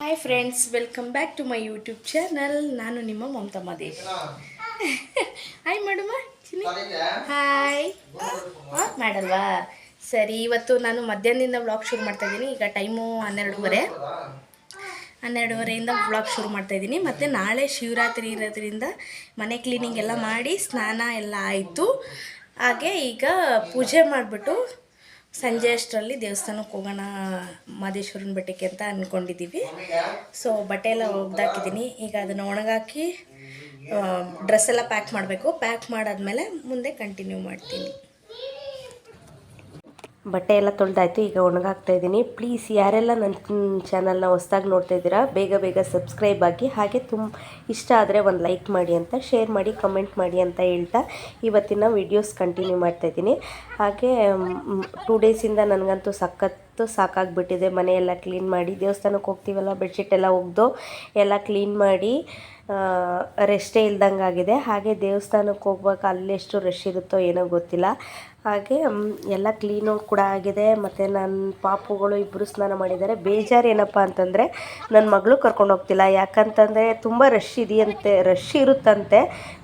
Hi friends welcome back to my YouTube channel ನಾನು ನಿಮ್ಮ Mamata ಮದೇಶ್ hi ಮಾಡಮ್ಮ ಚಿನ್ನಿ. ಹಾಯ್ ಮಾಡಲ್ವಾ? ಸರಿ ಇವತ್ತು ನಾನು ಮಧ್ಯಾಹ್ನದಿಂದ ವ್ಲಾಗ್ ಶುರು ಮಾಡ್ತಾ ಇದ್ದೀನಿ ಈಗ ಟೈಮು ಹನ್ನೆರಡೂವರೆ. ಹನ್ನೆರಡುವರೆಯಿಂದ ವ್ಲಾಗ್ ಶುರು ಮಾಡ್ತಾ ಇದ್ದೀನಿ ಮತ್ತು ನಾಳೆ ಶಿವರಾತ್ರಿ ಇರೋದ್ರಿಂದ ಮನೆ ಕ್ಲೀನಿಂಗ್ ಎಲ್ಲ ಮಾಡಿ ಸ್ನಾನ ಎಲ್ಲ ಆಯಿತು. ಹಾಗೆ ಈಗ ಪೂಜೆ ಮಾಡಿಬಿಟ್ಟು ಸಂಜೆ ಅಷ್ಟರಲ್ಲಿ ದೇವಸ್ಥಾನಕ್ಕೆ ಹೋಗೋಣ ಮಾದೇಶ್ವರನ ಬೆಟ್ಟಕ್ಕೆ ಅಂತ ಅಂದ್ಕೊಂಡಿದ್ದೀವಿ ಸೊ ಬಟ್ಟೆ ಎಲ್ಲ ಒಗ್ದಾಕಿದ್ದೀನಿ. ಈಗ ಅದನ್ನು ಒಣಗಾಕಿ ಡ್ರೆಸ್ ಎಲ್ಲ ಪ್ಯಾಕ್ ಮಾಡಬೇಕು. ಪ್ಯಾಕ್ ಮಾಡಾದ್ಮೇಲೆ ಮುಂದೆ ಕಂಟಿನ್ಯೂ ಮಾಡ್ತೀನಿ. ಬಟ್ಟೆ ಎಲ್ಲ ತೊಳೆದಾಯ್ತು, ಈಗ ಒಣಗಾಗ್ತಾ ಇದ್ದೀನಿ. ಪ್ಲೀಸ್ ಯಾರೆಲ್ಲ ನನ್ನ ಚಾನಲ್ನ ಹೊಸ್ದಾಗಿ ನೋಡ್ತಾ ಇದ್ದೀರಾ, ಬೇಗ ಬೇಗ ಸಬ್ಸ್ಕ್ರೈಬ್ ಆಗಿ, ಹಾಗೆ ತುಂಬ ಇಷ್ಟ ಆದರೆ ಒಂದು ಲೈಕ್ ಮಾಡಿ ಅಂತ ಶೇರ್ ಮಾಡಿ ಕಮೆಂಟ್ ಮಾಡಿ ಅಂತ ಹೇಳ್ತಾ ಇವತ್ತಿನ ವಿಡಿಯೋಸ್ ಕಂಟಿನ್ಯೂ ಮಾಡ್ತಾ ಇದ್ದೀನಿ. ಹಾಗೆ ಟೂ ಡೇಸಿಂದ ನನಗಂತೂ ಸಖತ್ತು ಸಾಕಾಗಿಬಿಟ್ಟಿದೆ. ಮನೆಯೆಲ್ಲ ಕ್ಲೀನ್ ಮಾಡಿ ದೇವಸ್ಥಾನಕ್ಕೆ ಹೋಗ್ತೀವಲ್ಲ ಬೆಡ್ಶೀಟ್ ಎಲ್ಲ ಒಗ್ದು ಎಲ್ಲ ಕ್ಲೀನ್ ಮಾಡಿ ರೆಸ್ಟೇ ಇಲ್ದಂಗೆ ಆಗಿದೆ ಹಾಗೆ ದೇವಸ್ಥಾನಕ್ಕೆ ಹೋಗ್ಬೇಕು ಅಲ್ಲೆಷ್ಟು ರಶ್ ಇರುತ್ತೋ ಏನೋ ಗೊತ್ತಿಲ್ಲ. ಹಾಗೆ ಎಲ್ಲ ಕ್ಲೀನು ಕೂಡ ಆಗಿದೆ. ಮತ್ತು ನನ್ನ ಪಾಪುಗಳು ಇಬ್ಬರು ಸ್ನಾನ ಮಾಡಿದ್ದಾರೆ. ಬೇಜಾರು ಏನಪ್ಪ ಅಂತಂದರೆ ನನ್ನ ಮಗಳು ಕರ್ಕೊಂಡು ಹೋಗ್ತಿಲ್ಲ. ಯಾಕಂತಂದರೆ ತುಂಬ ರಶ್ ಇದೆಯಂತೆ ರಶ್ ಇರುತ್ತಂತೆ.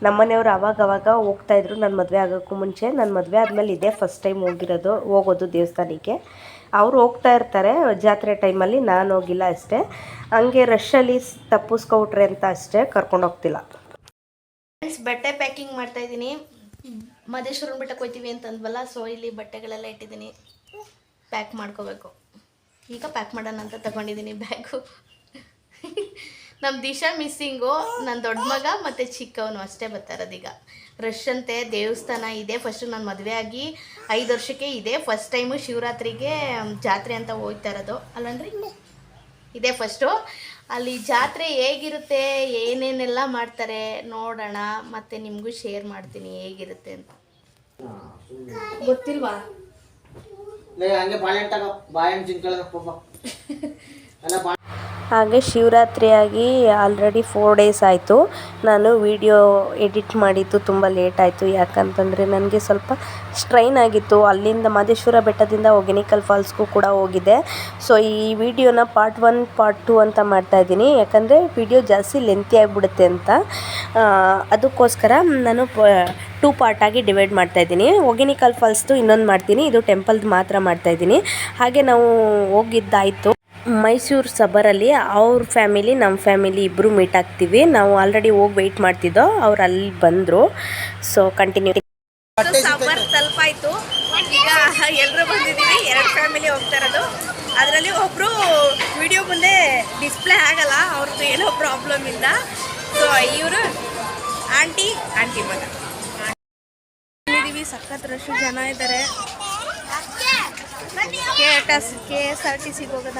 ನಮ್ಮನೆಯವರು ಅವಾಗವಾಗ ಅವಾಗ ಹೋಗ್ತಾಯಿದ್ರು ನನ್ನ ಮದುವೆ ಆಗೋಕ್ಕೂ ಮುಂಚೆ. ನನ್ನ ಮದುವೆ ಆದಮೇಲೆ ಇದೇ ಫಸ್ಟ್ ಟೈಮ್ ಹೋಗಿರೋದು, ಹೋಗೋದು ದೇವಸ್ಥಾನಕ್ಕೆ. ಅವರು ಹೋಗ್ತಾ ಇರ್ತಾರೆ. ಜಾತ್ರೆ ಟೈಮಲ್ಲಿ ನಾನು ಹೋಗಿಲ್ಲ ಅಷ್ಟೇ. ಹಂಗೆ ರಶಲ್ಲಿ ತಪ್ಪಿಸ್ಕೊಬಿಟ್ರೆ ಅಂತ ಅಷ್ಟೇ ಕರ್ಕೊಂಡು ಹೋಗ್ತಿಲ್ಲ. ಫ್ರೆಂಡ್ಸ್ ಬಟ್ಟೆ ಪ್ಯಾಕಿಂಗ್ ಮಾಡ್ತಾ ಇದ್ದೀನಿ ಮದೇಶ್ವರನ ಬೆಟ್ಟಕ್ಕೆ ಹೋಗ್ತೀವಿ ಅಂತಂದ್ವಲ್ಲ ಸೊ ಇಲ್ಲಿ ಬಟ್ಟೆಗಳೆಲ್ಲ ಇಟ್ಟಿದ್ದೀನಿ. ಪ್ಯಾಕ್ ಮಾಡ್ಕೋಬೇಕು. ಈಗ ಪ್ಯಾಕ್ ಮಾಡೋಣ ಅಂತ ತಗೊಂಡಿದ್ದೀನಿ ಬ್ಯಾಗು ನಮ್ಮ ದಿಶಾ ಮಿಸ್ಸಿಂಗು ನನ್ನ ದೊಡ್ಡ ಮಗ ಮತ್ತು ಚಿಕ್ಕವನು ಅಷ್ಟೇ ಬರ್ತಾರದೀಗ ರಶ್ ಅಂತೆ, ದೇವಸ್ಥಾನ ಇದೆ. ಫಸ್ಟು ನಾನು ಮದುವೆ ಆಗಿ ಐದು ವರ್ಷಕ್ಕೆ ಇದೆ. ಫಸ್ಟ್ ಟೈಮು ಶಿವರಾತ್ರಿಗೆ, ಜಾತ್ರೆ ಅಂತ ಹೋಗ್ತಾ ಇರೋದು. ಅಲ್ಲಂದ್ರೆ ಇದೇ ಫಸ್ಟು ಅಲ್ಲಿ ಜಾತ್ರೆ ಹೇಗಿರುತ್ತೆ ಏನೇನೆಲ್ಲ ಮಾಡ್ತಾರೆ ನೋಡೋಣ ಮತ್ತೆ ನಿಮಗೂ ಶೇರ್ ಮಾಡ್ತೀನಿ ಹೇಗಿರುತ್ತೆ ಅಂತ. ಗೊತ್ತಿಲ್ವಾ? ಹಂಗೆ ಬಾಳೆಹಣ್ಣು ತಗೋ ಬಾಳೆಹಣ್ಣು ಹಾಗೆ ಶಿವರಾತ್ರಿಯಾಗಿ ಆಲ್ರೆಡಿ ಫೋರ್ ಡೇಸ್ ಆಯಿತು. ನಾನು ವಿಡಿಯೋ ಎಡಿಟ್ ಮಾಡಿದ್ದು ತುಂಬ ಲೇಟ್ ಆಯಿತು. ಯಾಕಂತಂದರೆ ನನಗೆ ಸ್ವಲ್ಪ ಸ್ಟ್ರೈನ್ ಆಗಿತ್ತು. ಅಲ್ಲಿಂದ ಮಾದೇಶ್ವರ ಬೆಟ್ಟದಿಂದ ಒಗೆನಿಕಲ್ ಫಾಲ್ಸ್ಗೂ ಕೂಡ ಹೋಗಿದ್ದೆ. ಸೊ ಈ ವಿಡಿಯೋನ ಪಾರ್ಟ್ ಒನ್ ಪಾರ್ಟ್ ಟು ಅಂತ ಮಾಡ್ತಾ ಇದ್ದೀನಿ. ಯಾಕಂದರೆ ವಿಡಿಯೋ ಜಾಸ್ತಿ ಲೆಂತಿ ಆಗಿಬಿಡುತ್ತೆ ಅಂತ. ಅದಕ್ಕೋಸ್ಕರ ನಾನು ಟೂ ಪಾರ್ಟಾಗಿ ಡಿವೈಡ್ ಮಾಡ್ತಾ ಇದ್ದೀನಿ. ಒಗೆನಿಕಲ್ ಫಾಲ್ಸ್ದು ಇನ್ನೊಂದು ಮಾಡ್ತೀನಿ. ಇದು ಟೆಂಪಲ್ದು ಮಾತ್ರ ಮಾಡ್ತಾ ಇದ್ದೀನಿ. ಹಾಗೆ ನಾವು ಹೋಗಿದ್ದಾಯಿತು. ಮೈಸೂರು ಸಬರಲ್ಲಿ ಅವ್ರ ಫ್ಯಾಮಿಲಿ ನಮ್ಮ ಫ್ಯಾಮಿಲಿ ಇಬ್ಬರು ಮೀಟ್ ಆಗ್ತೀವಿ. ನಾವು ಆಲ್ರೆಡಿ ಹೋಗಿ ವೆಯ್ಟ್ ಮಾಡ್ತಿದ್ದೋ ಅವ್ರು ಅಲ್ಲಿ ಬಂದರು. ಸೊ ಕಂಟಿನ್ಯೂ ಸಬರ್ ತಲುಪಾಯ್ತು. ಈಗ ಎಲ್ಲರೂ ಬಂದಿದ್ದೀವಿ. ಎರಡು ಫ್ಯಾಮಿಲಿ ಹೋಗ್ತಾ ಇರೋದು. ಅದರಲ್ಲಿ ಒಬ್ಬರು ವಿಡಿಯೋ ಮುಂದೆ ಡಿಸ್ಪ್ಲೇ ಆಗಲ್ಲ. ಅವ್ರದ್ದು ಏನೋ ಪ್ರಾಬ್ಲಮ್ ಇಲ್ಲ ಸೊ ಇವರು ಆಂಟಿ ಆಂಟಿ ಮಗ. ಸಖತ್ ರಶ್ ಜನ ಇದ್ದಾರೆ K S K S R T ಸಿಗೆ ಹೋಗೋದ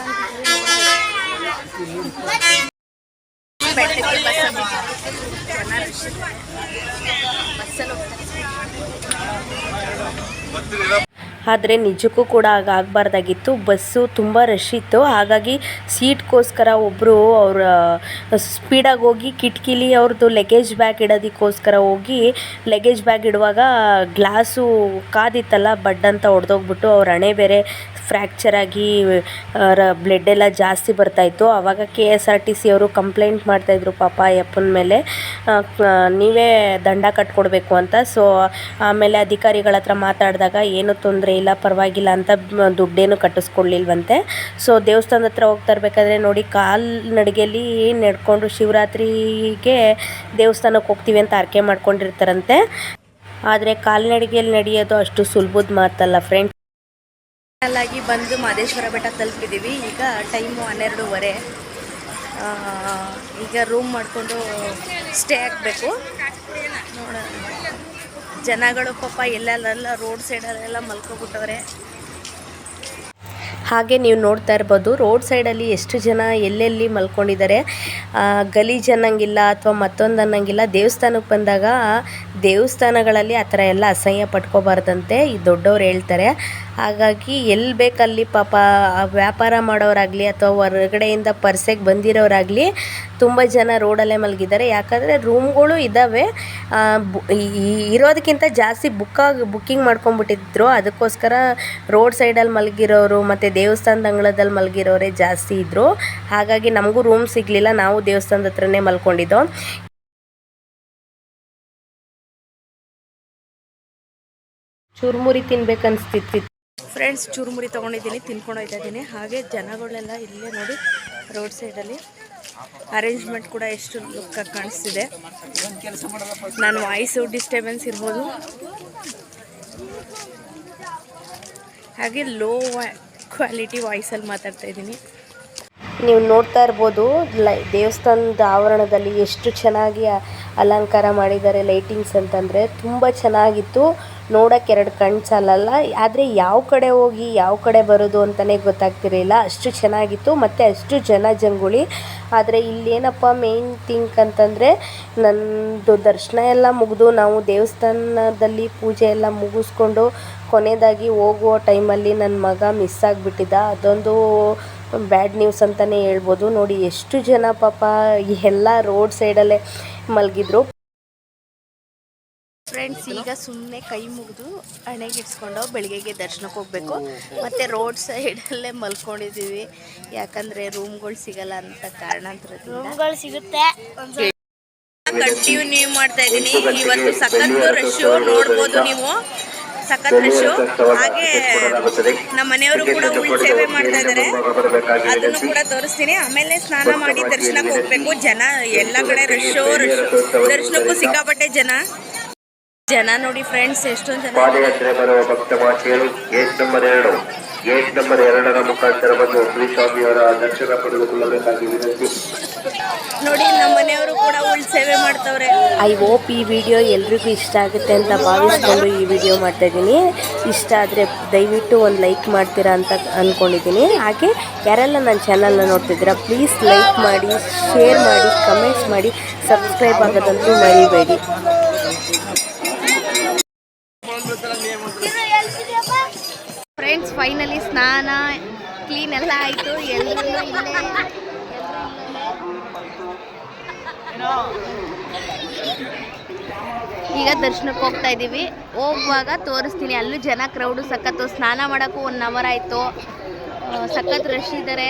ಬೆಟ್ಟಕ್ಕೆ ಬಸ್ಸಲ್ಲಿ ಜನ ರಶ್ ಬಸ್ಸಲ್ಲಿ ಹೋಗ್ತಾರೆ ಆದರೆ ನಿಜಕ್ಕೂ ಕೂಡ ಆಗ ಆಗಬಾರ್ದಾಗಿತ್ತು. ಬಸ್ಸು ತುಂಬ ರಶ್ ಇತ್ತು. ಹಾಗಾಗಿ ಸೀಟ್ಗೋಸ್ಕರ ಒಬ್ಬರು ಅವರ ಸ್ಪೀಡಾಗಿ ಹೋಗಿ ಕಿಟಕಿಲಿ ಅವ್ರದ್ದು ಲಗೇಜ್ ಬ್ಯಾಗ್ ಇಡೋದಕ್ಕೋಸ್ಕರ ಹೋಗಿ ಲಗೇಜ್ ಬ್ಯಾಗ್ ಇಡುವಾಗ ಗ್ಲಾಸು ಕಾದಿತ್ತಲ್ಲ, ಬಡ್ ಅಂತ ಹೊಡೆದೋಗ್ಬಿಟ್ಟು ಅವ್ರ ಹಣೆ ಬೇರೆ ಫ್ರ್ಯಾಕ್ಚರ್ ಆಗಿ ಬ್ಲಡ್ ಎಲ್ಲ ಜಾಸ್ತಿ ಬರ್ತಾಯಿತ್ತು ಆವಾಗ K S R T C ಅವರು ಕಂಪ್ಲೇಂಟ್ ಮಾಡ್ತಾಯಿದ್ರು ಪಾಪ ಯಪ್ಪನ ಮೇಲೆ. ನೀವೇ ದಂಡ ಕಟ್ಕೊಡ್ಬೇಕು ಅಂತ. ಸೊ ಆಮೇಲೆ ಅಧಿಕಾರಿಗಳ ಹತ್ರ ಮಾತಾಡಿದಾಗ, ಏನು ತೊಂದರೆ ಇಲ್ಲ, ಪರವಾಗಿಲ್ಲ ಅಂತ ದುಡ್ಡೇನು ಕಟ್ಟಿಸ್ಕೊಡ್ಲಿಲ್ವಂತೆ. ಸೊ ದೇವಸ್ಥಾನದ ಹತ್ರ ಹೋಗ್ತಾ ಇರ್ಬೇಕಾದ್ರೆ ನೋಡಿ, ಕಾಲ್ ನಡಿಗೆಯಲ್ಲಿ ನಡ್ಕೊಂಡು ಶಿವರಾತ್ರಿಗೆ ದೇವಸ್ಥಾನಕ್ಕೆ ಹೋಗ್ತೀವಿ ಅಂತ ಆರ್ಕೆ ಮಾಡ್ಕೊಂಡಿರ್ತಾರಂತೆ. ಆದರೆ ಕಾಲ್ನಡಿಗೆಯಲ್ಲಿ ನಡೆಯೋದು ಅಷ್ಟು ಸುಲಭದ ಮಾತಲ್ಲ ಫ್ರೆಂಡ್ ಆಗಿ ಬಂದು ಮಹದೇಶ್ವರ ಬೆಟ್ಟ ತಲುಪಿದ್ದೀವಿ ಈಗ ಟೈಮು ಹನ್ನೆರಡೂವರೆ. ಈಗ ರೂಮ್ ಮಾಡಿಕೊಂಡು ಸ್ಟೇ ಆಗಬೇಕು. ನೋಡ ಜನಗಳು ಪಾಪ ಎಲ್ಲೆಲ್ಲ ರೋಡ್ ಸೈಡಲ್ಲೆಲ್ಲ ಮಲ್ಕೊಬಿಟ್ಟವ್ರೆ. ಹಾಗೆ ನೀವು ನೋಡ್ತಾ ಇರ್ಬೋದು ರೋಡ್ ಸೈಡಲ್ಲಿ ಎಷ್ಟು ಜನ ಎಲ್ಲೆಲ್ಲಿ ಮಲ್ಕೊಂಡಿದ್ದಾರೆ. ಗಲೀಜು ಅನ್ನಂಗಿಲ್ಲ ಅಥವಾ ಮತ್ತೊಂದು ಅನ್ನಂಗಿಲ್ಲ ದೇವಸ್ಥಾನಕ್ಕೆ ಬಂದಾಗ ದೇವಸ್ಥಾನಗಳಲ್ಲಿ ಆ ಥರ ಎಲ್ಲ ಅಸಹ್ಯ ಪಟ್ಕೋಬಾರ್ದಂತೆ ಈ ದೊಡ್ಡವ್ರು ಹೇಳ್ತಾರೆ. ಹಾಗಾಗಿ ಎಲ್ಲಿ ಬೇಕಲ್ಲಿ ಪಾಪ ವ್ಯಾಪಾರ ಮಾಡೋರಾಗಲಿ ಅಥವಾ ಹೊರಗಡೆಯಿಂದ ಪರ್ಸೆಗೆ ಬಂದಿರೋರಾಗಲಿ ತುಂಬ ಜನ ರೋಡಲ್ಲೇ ಮಲಗಿದ್ದಾರೆ. ಯಾಕಂದರೆ ರೂಮ್ಗಳು ಇದ್ದಾವೆ ಇರೋದಕ್ಕಿಂತ ಜಾಸ್ತಿ ಬುಕ್ಕಾಗಿ ಬುಕ್ಕಿಂಗ್ ಮಾಡ್ಕೊಂಡ್ಬಿಟ್ಟಿದ್ರು. ಅದಕ್ಕೋಸ್ಕರ ರೋಡ್ ಸೈಡಲ್ಲಿ ಮಲಗಿರೋರು ಮತ್ತು ದೇವಸ್ಥಾನದ ಅಂಗಳದಲ್ಲಿ ಮಲಗಿರೋರೇ ಜಾಸ್ತಿ ಇದ್ದರು ಹಾಗಾಗಿ ನಮಗೂ ರೂಮ್ ಸಿಗಲಿಲ್ಲ. ನಾವು ದೇವಸ್ಥಾನದ ಹತ್ರನೇ ಮಲ್ಕೊಂಡಿದ್ದೋ. ಚುರುಮುರಿ ತಿನ್ಬೇಕನ್ಸ್ತಿತ್ತು. ಫ್ರೆಂಡ್ಸ್ ಚುರುಮುರಿ ತೊಗೊಂಡಿದ್ದೀನಿ, ತಿನ್ಕೊಂಡು ಹೋಗ್ತಾ ಇದ್ದೀನಿ. ಹಾಗೆ ಜನಗಳೆಲ್ಲ ಇಲ್ಲೇ ನೋಡಿ, ರೋಡ್ ಸೈಡಲ್ಲಿ ಅರೇಂಜ್ಮೆಂಟ್ ಕೂಡ ಎಷ್ಟು ಲುಕ್ಕಾಗಿ ಕಾಣಿಸ್ತಿದೆ. ನಾನು ವಾಯ್ಸು ಡಿಸ್ಟರ್ಬೆನ್ಸ್ ಇರ್ಬೋದು. ಹಾಗೆ ಲೋ ಕ್ವಾಲಿಟಿ ವಾಯ್ಸಲ್ಲಿ ಮಾತಾಡ್ತಾ ಇದ್ದೀನಿ. ನೀವು ನೋಡ್ತಾ ಇರ್ಬೋದು, ಲೈ ದೇವಸ್ಥಾನದ ಆವರಣದಲ್ಲಿ ಎಷ್ಟು ಚೆನ್ನಾಗಿ ಅಲಂಕಾರ ಮಾಡಿದ್ದಾರೆ ಲೈಟಿಂಗ್ಸ್ ಅಂತಂದರೆ ತುಂಬ ಚೆನ್ನಾಗಿತ್ತು. ನೋಡೋಕ್ಕೆ ಎರಡು ಕಣ್ಣು ಸಾಲಲ್ಲ. ಆದರೆ ಯಾವ ಕಡೆ ಹೋಗಿ ಯಾವ ಕಡೆ ಬರೋದು ಅಂತಲೇ ಗೊತ್ತಾಗ್ತಿರಲಿಲ್ಲ. ಅಷ್ಟು ಚೆನ್ನಾಗಿತ್ತು. ಮತ್ತು ಅಷ್ಟು ಜನ ಜಂಗುಳಿ. ಆದರೆ ಇಲ್ಲೇನಪ್ಪ ಮೇನ್ ಥಿಂಕ್ ಅಂತಂದರೆ ನನ್ನದು ದರ್ಶನ ಎಲ್ಲ ಮುಗಿದು ನಾವು ದೇವಸ್ಥಾನದಲ್ಲಿ ಪೂಜೆ ಎಲ್ಲ ಮುಗಿಸ್ಕೊಂಡು ಕೊನೆಯದಾಗಿ ಹೋಗುವ ಟೈಮಲ್ಲಿ ನನ್ನ ಮಗ ಮಿಸ್ ಆಗಿಬಿಟ್ಟಿದ್ದ ಅದೊಂದು ಬ್ಯಾಡ್ ನ್ಯೂಸ್ ಅಂತಲೇ ಹೇಳ್ಬೋದು. ನೋಡಿ, ಎಷ್ಟು ಜನ ಪಾಪ ಎಲ್ಲ ರೋಡ್ ಸೈಡಲ್ಲೇ ಮಲಗಿದ್ರು. ಫ್ರೆಂಡ್ಸ್ ಈಗ ಸುಮ್ಮನೆ ಕೈ ಮುಗಿದು ಹಣೆಗಿಡ್ಸ್ಕೊಂಡು ಬೆಳಿಗ್ಗೆಗೆ ದರ್ಶನಕ್ಕೆ ಹೋಗ್ಬೇಕು. ಮತ್ತು ರೋಡ್ ಸೈಡಲ್ಲೇ ಮಲ್ಕೊಂಡಿದ್ದೀವಿ. ಯಾಕಂದರೆ ರೂಮ್ಗಳು ಸಿಗಲ್ಲ ಅಂತ ಕಾರಣಾಂತರದಿಂದ. ರೂಮ್ಗಳು ಸಿಗುತ್ತೆ. ಕಂಟಿನ್ಯೂ ಮಾಡ್ತಾ ಇದ್ದೀನಿ. ಇವತ್ತು ಸಖತ್ ರಶ್ಶು ನೋಡ್ಬೋದು ನೀವು. ಸಖತ್ ರಶ್ಶು ಹಾಗೆ ನಮ್ಮ ಮನೆಯವರು ಕೂಡ ಉಳಿ ಸೇವೆ ಮಾಡ್ತಾ ಇದ್ದಾರೆ ಅದನ್ನು ಕೂಡ ತೋರಿಸ್ತೀನಿ. ಆಮೇಲೆ ಸ್ನಾನ ಮಾಡಿ ದರ್ಶನಕ್ಕೆ ಹೋಗ್ಬೇಕು. ಜನ ಎಲ್ಲ ಕಡೆ ರಶ್ಶು ರಶ್ಶು ದರ್ಶನಕ್ಕೂ ಸಿಕ್ಕಾಪಟ್ಟೆ ಜನ. ಜನ ನೋಡಿ ಫ್ರೆಂಡ್ಸ್ ಎಷ್ಟೊಂದು ಜನ ಪಾದಯಾತ್ರೆ ಬರುವ ಭಕ್ತ ಮಾತೆಯರು ಗೇಟ್ ನಂಬರ್ ಎರಡು. ಗೇಟ್ ನಂಬರ್ ಎರಡರ ಮುಖಾಂತರ ಬಂದು ಶ್ರೀ ಸ್ವಾಮಿಯವರ ದರ್ಶನ ಪಡೆದುಕೊಳ್ಳಬೇಕಾಗಿ ವಿನಂತಿ ನೋಡಿ ನಮ್ಮ ಮನೆಯವರು ಕೂಡ ಒಳ್ಳೆ ಸೇವೆ ಮಾಡ್ತವ್ರೆ. ಐ ಹೋಪ್ ಈ ವಿಡಿಯೋ ಎಲ್ರಿಗೂ ಇಷ್ಟ ಆಗುತ್ತೆ ಅಂತ ಭಾವಿಸ್ಕೊಂಡು ಈ ವಿಡಿಯೋ ಮಾಡ್ತಾ ಇದ್ದೀನಿ. ಇಷ್ಟ ಆದರೆ ದಯವಿಟ್ಟು ಒಂದು ಲೈಕ್ ಮಾಡ್ತೀರಾ ಅಂತ ಅಂದ್ಕೊಂಡಿದ್ದೀನಿ ಹಾಗೆ ಯಾರೆಲ್ಲ ನನ್ನ ಚಾನಲ್ನ ನೋಡ್ತಿದ್ದೀರಾ ಪ್ಲೀಸ್ ಲೈಕ್ ಮಾಡಿ ಶೇರ್ ಮಾಡಿ ಕಮೆಂಟ್ಸ್ ಮಾಡಿ ಸಬ್ಸ್ಕ್ರೈಬ್ ಆಗೋದಂತೂ ಮರಿಬೇಡಿ. ಸ್ನಾನ ಕ್ಲೀನ್ ಎಲ್ಲ ಆಯಿತು. ಎಲ್ಲರೂ ಈಗ ದರ್ಶನಕ್ಕೆ ಹೋಗ್ತಾ ಇದ್ದೀವಿ. ಹೋಗುವಾಗ ತೋರಿಸ್ತೀನಿ. ಅಲ್ಲೂ ಜನ ಕ್ರೌಡು ಸಖತ್ತು ಸ್ನಾನ ಮಾಡೋಕ್ಕೂ ಒನ್ ಅವರ್ ಆಯಿತು. ಸಖತ್ ರಶ್ ಇದ್ದಾರೆ.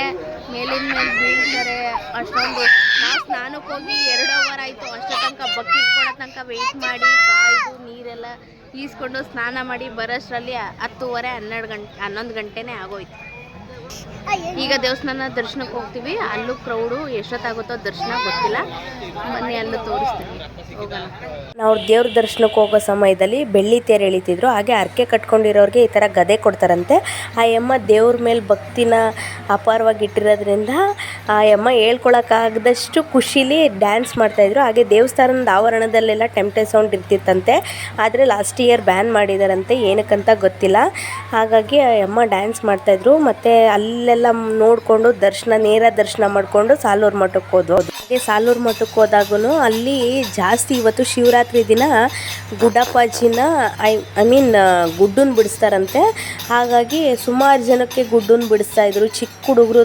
ಮೇಲಿನ ಮೇಲೆ ಬೀಳ್ತಾರೆ. ಅಷ್ಟೊಂದು. ನಾವು ಸ್ನಾನಕ್ಕೆ ಹೋಗಿ ಎರಡು ಅವರ್ ಆಯಿತು. ಅಷ್ಟೋ ತನಕ ಬಕೆಟ್ ಕೊಡೋ ತನಕ ವೆಯ್ಟ್ ಮಾಡಿ, ಕಾಯ್ದು, ನೀರೆಲ್ಲ ಈಸ್ಕೊಂಡು ಸ್ನಾನ ಮಾಡಿ ಬರೋಷ್ಟರಲ್ಲಿ ಹತ್ತುವರೆ ಹನ್ನೆರಡು ಗಂಟೆ, ಹನ್ನೊಂದು ಗಂಟೆನೇ ಆಗೋಯ್ತು. ಈಗ ದೇವಸ್ಥಾನ ದರ್ಶನಕ್ಕೆ ಹೋಗ್ತೀವಿ. ಅಲ್ಲೂ ಕ್ರೌಡು ಎಷ್ಟೊತ್ತಾಗುತ್ತೋ ದರ್ಶನ ಗೊತ್ತಿಲ್ಲ. ಬನ್ನಿ, ಅಲ್ಲೂ ತೋರಿಸ್ತೀನಿ ಹೋಗೋಣ ನಾವು ದೇವ್ರ ದರ್ಶನಕ್ಕೆ ಹೋಗೋ ಸಮಯದಲ್ಲಿ ಬೆಳ್ಳಿ ತೇರು ಎಳಿತಿದ್ರು. ಹಾಗೆ ಹರಕೆ ಕಟ್ಕೊಂಡಿರೋರಿಗೆ ಈ ಥರ ಗದೆ ಕೊಡ್ತಾರಂತೆ. ಆ ಯಮ್ಮ ದೇವ್ರ ಮೇಲೆ ಭಕ್ತಿನ ಅಪಾರವಾಗಿ ಇಟ್ಟಿರೋದ್ರಿಂದ ಆ ಯಮ್ಮ ಹೇಳ್ಕೊಳಕ್ಕಾಗದಷ್ಟು ಖುಷಿಲಿ ಡ್ಯಾನ್ಸ್ ಮಾಡ್ತಾಯಿದ್ರು. ಹಾಗೆ ದೇವಸ್ಥಾನದ ಆವರಣದಲ್ಲೆಲ್ಲ ಟೆಂಪ್ಟೆ ಸೌಂಡ್ ಇರ್ತಿತ್ತಂತೆ. ಆದರೆ ಲಾಸ್ಟ್ ಇಯರ್ ಬ್ಯಾನ್ ಮಾಡಿದಾರಂತೆ, ಏನಕ್ಕಂತ ಗೊತ್ತಿಲ್ಲ. ಹಾಗಾಗಿ ಆ ಯಮ್ಮ ಡ್ಯಾನ್ಸ್ ಮಾಡ್ತಾಯಿದ್ರು. ಮತ್ತು ಅಲ್ಲೆಲ್ಲ ನೋಡಿಕೊಂಡು ದರ್ಶನ, ನೇರ ದರ್ಶನ ಮಾಡಿಕೊಂಡು ಸಾಲೂರು ಮಠಕ್ಕೆ ಹೋದ್ವು. ಹಾಗೆ ಸಾಲೂರು ಮಠಕ್ಕೆ ಹೋದಾಗೂ ಅಲ್ಲಿ ಜಾಸ್ತಿ ಇವತ್ತು ಶಿವರಾತ್ರಿ ದಿನ ಗುಡ್ಡಪ್ಪಾಜಿನ, ಐ ಐ ಮೀನ್ ಗುಡ್ಡನ್ನ ಬಿಡಿಸ್ತಾರಂತೆ. ಹಾಗಾಗಿ ಸುಮಾರು ಜನಕ್ಕೆ ಗುಡ್ಡನ್ನು ಬಿಡಿಸ್ತಾ ಇದ್ರು. ಚಿಕ್ಕ ಹುಡುಗರು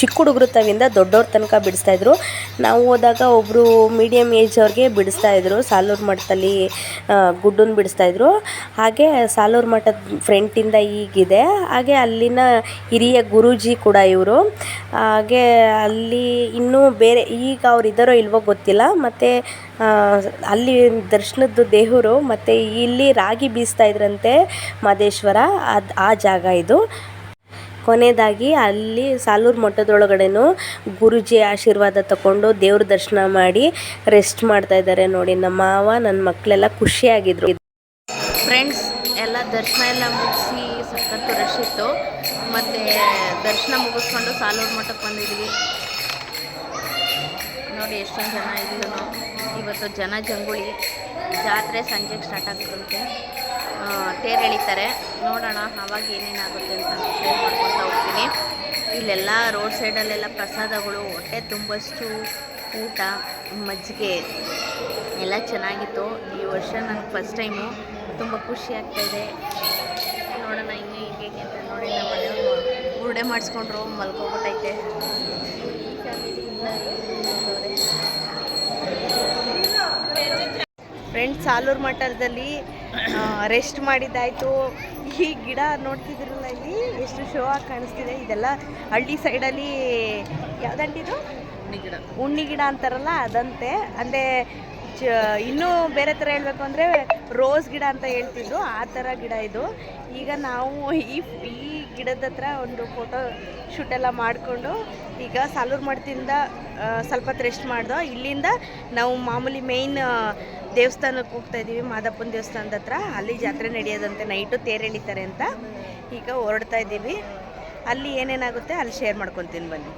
ಚಿಕ್ಕ ಹುಡುಗರು ತವಿಂದ ದೊಡ್ಡವ್ರ ತನಕ ಬಿಡಿಸ್ತಾ ಇದ್ರು. ನಾವು ಹೋದಾಗ ಒಬ್ಬರು ಮೀಡಿಯಮ್ ಏಜ್ ಅವ್ರಿಗೆ ಬಿಡಿಸ್ತಾ ಇದ್ರು. ಸಾಲೂರು ಮಠದಲ್ಲಿ ಗುಡ್ಡನ್ನ ಬಿಡಿಸ್ತಾ ಇದ್ರು. ಹಾಗೆ ಸಾಲೂರು ಮಠದ ಫ್ರೆಂಟಿಂದ ಈಗಿದೆ. ಹಾಗೆ ಅಲ್ಲಿನ ಹಿರಿಯ ಗುರೂಜಿ ಕೂಡ ಇವರು. ಹಾಗೆ ಅಲ್ಲಿ ಇನ್ನೂ ಬೇರೆ ಈಗ ಅವ್ರು ಇದ್ದಾರೋ ಇಲ್ವೋ ಗೊತ್ತಿಲ್ಲ. ಮತ್ತು ಅಲ್ಲಿ ದರ್ಶನದ್ದು ದೇವರು ಮತ್ತು ಇಲ್ಲಿ ರಾಗಿ ಬೀಸ್ತಾ ಇದ್ರಂತೆ ಮಾದೇಶ್ವರ ಅದು ಆ ಜಾಗ ಇದು. ಕೊನೆಯದಾಗಿ ಅಲ್ಲಿ ಸಾಲೂರು ಮಠದೊಳಗಡೆನೂ ಗುರುಜಿ ಆಶೀರ್ವಾದ ತಗೊಂಡು ದೇವ್ರ ದರ್ಶನ ಮಾಡಿ ರೆಸ್ಟ್ ಮಾಡ್ತಾ ಇದ್ದಾರೆ ನೋಡಿ. ನಮ್ಮ ಮಾವ ನನ್ನ ಮಕ್ಕಳೆಲ್ಲ ಖುಷಿಯಾಗಿದ್ರು. ಫ್ರೆಂಡ್ಸ್ ಎಲ್ಲ ದರ್ಶನ ಎಲ್ಲ ಮುಗಿಸಿ ಸಖತ್ತು ರಶ್ ಇತ್ತು. ಮತ್ತು ದರ್ಶನ ಮುಗಿಸ್ಕೊಂಡು ಸಾಲೂರು ಮಠಕ್ಕೆ ಬಂದಿದ್ವಿ. ನೋಡಿ ಎಷ್ಟೊಂದು ಜನ ಇದ್ರು ಇವತ್ತು ಜನ ಜಂಗುಳಿ. ಜಾತ್ರೆ ಸಂಜೆಗೆ ಸ್ಟಾರ್ಟ್ ಆಗ್ತಂತೆ ತೇರು ಎಳಿತಾರೆ. ನೋಡೋಣ ಆವಾಗ ಏನೇನಾಗುತ್ತೆ ಅಂತ ಶೇರ್ ಮಾಡ್ಕೊತಾ ಹೋಗ್ತೀನಿ. ಇಲ್ಲೆಲ್ಲ ರೋಡ್ ಸೈಡಲ್ಲೆಲ್ಲ ಪ್ರಸಾದಗಳು, ಹೊಟ್ಟೆ ತುಂಬಷ್ಟು ಊಟ, ಮಜ್ಜಿಗೆ ಎಲ್ಲ ಚೆನ್ನಾಗಿತ್ತು. ಈ ವರ್ಷ ನನಗೆ ಫಸ್ಟ್ ಟೈಮು ತುಂಬ ಖುಷಿ ಆಗ್ತಾಯಿದೆ ನೋಡೋಣ ಇನ್ನೇನು ನೋಡಿ ನಮ್ಮ ಮನೆಯವರು ಉರುಡೆ ಮಾಡಿಸ್ಕೊಂಡ್ರು, ಮಲ್ಕೊಬಿಟ್ಟೈತೆ. ಈ ಫ್ರೆಂಡ್ಸ್ ಸಾಲೂರ್ ಮಠದಲ್ಲಿ ರೆಸ್ಟ್ ಮಾಡಿದ್ದಾಯಿತು. ಈ ಗಿಡ ನೋಡ್ತಿದ್ರಲ್ಲ ಇಲ್ಲಿ? ಎಷ್ಟು ಶೋ ಆಗಿ ಕಾಣಿಸ್ತಿದೆ. ಇದೆಲ್ಲ ಹಳ್ಳಿ ಸೈಡಲ್ಲಿ ಯಾವ್ದಂಟಿದು? ಗಿಡ. ಉಣ್ಣಿ ಗಿಡ ಅಂತಾರಲ್ಲ ಅದಂತೆ. ಅಂದರೆ ಚ ಇನ್ನೂ ಬೇರೆ ಥರ ಹೇಳಬೇಕು ಅಂದರೆ ರೋಸ್ ಗಿಡ ಅಂತ ಹೇಳ್ತಿದ್ರು, ಆ ಥರ ಗಿಡ ಇದು. ಈಗ ನಾವು ಈ ಈ ಗಿಡದ ಹತ್ರ ಒಂದು ಫೋಟೋ ಶೂಟ್ ಎಲ್ಲ ಮಾಡಿಕೊಂಡು, ಈಗ ಸಾಲೂರು ಮಠದಿಂದ ಸ್ವಲ್ಪ ಹೊತ್ತು ರೆಸ್ಟ್ ಮಾಡ್ದೋ, ಇಲ್ಲಿಂದ ನಾವು ಮಾಮೂಲಿ ಮೇಯ್ನ್ ದೇವಸ್ಥಾನಕ್ಕೆ ಹೋಗ್ತಾ ಇದ್ದೀವಿ, ಮಾದಪ್ಪನ ದೇವಸ್ಥಾನದ ಹತ್ರ. ಅಲ್ಲಿ ಜಾತ್ರೆ ನಡೆಯೋದಂತೆ ನೈಟು ತೇರು ಎಳಿತಾರೆ ಅಂತ. ಈಗ ಹೊರಡ್ತಾ ಇದ್ದೀವಿ. ಅಲ್ಲಿ ಏನೇನಾಗುತ್ತೆ, ಅಲ್ಲಿ ಶೇರ್ ಮಾಡ್ಕೊತೀನಿ ಬನ್ನಿ.